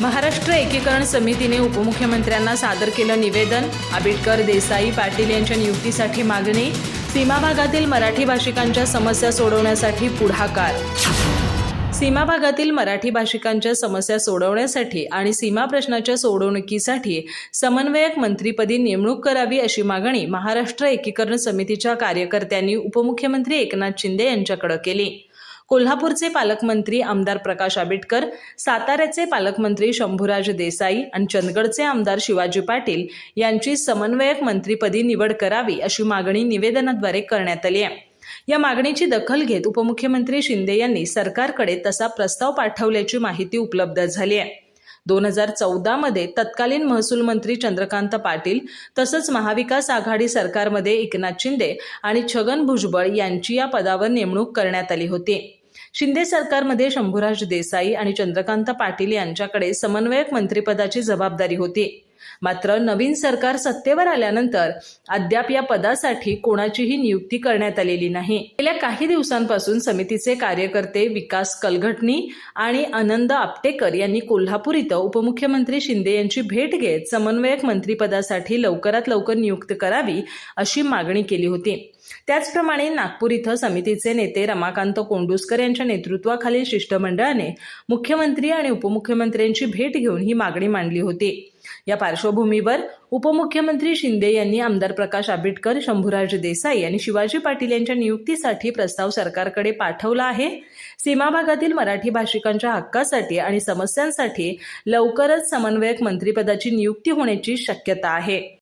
महाराष्ट्र एकीकरण समितीने उपमुख्यमंत्र्यांना सादर केलं निवेदन. आंबेडकर देसाई पाटील यांच्या नियुक्तीसाठी मागणी. सीमा भागातील मराठी भाषिकांच्या समस्या सोडवण्यासाठी पुढाकार. सीमा भागातील मराठी भाषिकांच्या समस्या सोडवण्यासाठी आणि सीमा प्रश्नाच्या सोडवणुकीसाठी समन्वयक मंत्रीपदी नेमणूक करावी अशी मागणी महाराष्ट्र एकीकरण समितीच्या कार्यकर्त्यांनी उपमुख्यमंत्री एकनाथ शिंदे यांच्याकडे केली. कोल्हापूरचे पालकमंत्री आमदार प्रकाश आंबेडकर साताऱ्याचे पालकमंत्री शंभूराज देसाई आणि चंदगडचे आमदार शिवाजी पाटील यांची समन्वयक मंत्रीपदी निवड करावी अशी मागणी निवेदनाद्वारे करण्यात आली आहे. या मागणीची दखल घेत उपमुख्यमंत्री शिंदे यांनी सरकारकडे तसा प्रस्ताव पाठवल्याची माहिती उपलब्ध झाली आहे. दोन हजार चौदामध्ये तत्कालीन महसूल मंत्री चंद्रकांत पाटील तसंच महाविकास आघाडी सरकारमध्ये एकनाथ शिंदे आणि छगन भुजबळ यांची या पदावर नेमणूक करण्यात आली होती. शिंदे सरकारमध्ये शंभूराज देसाई आणि चंद्रकांत पाटील यांच्याकडे समन्वयक मंत्रिपदाची जबाबदारी होती. मात्र नवीन सरकार सत्तेवर आल्यानंतर अद्याप या पदासाठी कोणाचीही नियुक्ती करण्यात आलेली नाही. गेल्या काही दिवसांपासून समितीचे कार्यकर्ते विकास कलघटणी आणि आनंद आपटेकर यांनी कोल्हापूर इथं उपमुख्यमंत्री शिंदे यांची भेट घेत समन्वयक मंत्रिपदासाठी लवकरात लवकर नियुक्त करावी अशी मागणी केली होती. त्याचप्रमाणे नागपूर इथं समितीचे नेते रमाकांत कोंडुस्कर यांच्या नेतृत्वाखालील शिष्टमंडळाने मुख्यमंत्री आणि उपमुख्यमंत्र्यांची भेट घेऊन ही मागणी मांडली होती. या पार्श्वभूमीवर उपमुख्यमंत्री शिंदे यांनी आमदार प्रकाश आंबेडकर शंभूराज देसाई आणि शिवाजी पाटील यांच्या नियुक्तीसाठी प्रस्ताव सरकारकडे पाठवला आहे. सीमा भागातील मराठी भाषिकांच्या हक्कासाठी आणि समस्यांसाठी लवकरच समन्वयक मंत्रिपदाची नियुक्ती होण्याची शक्यता आहे.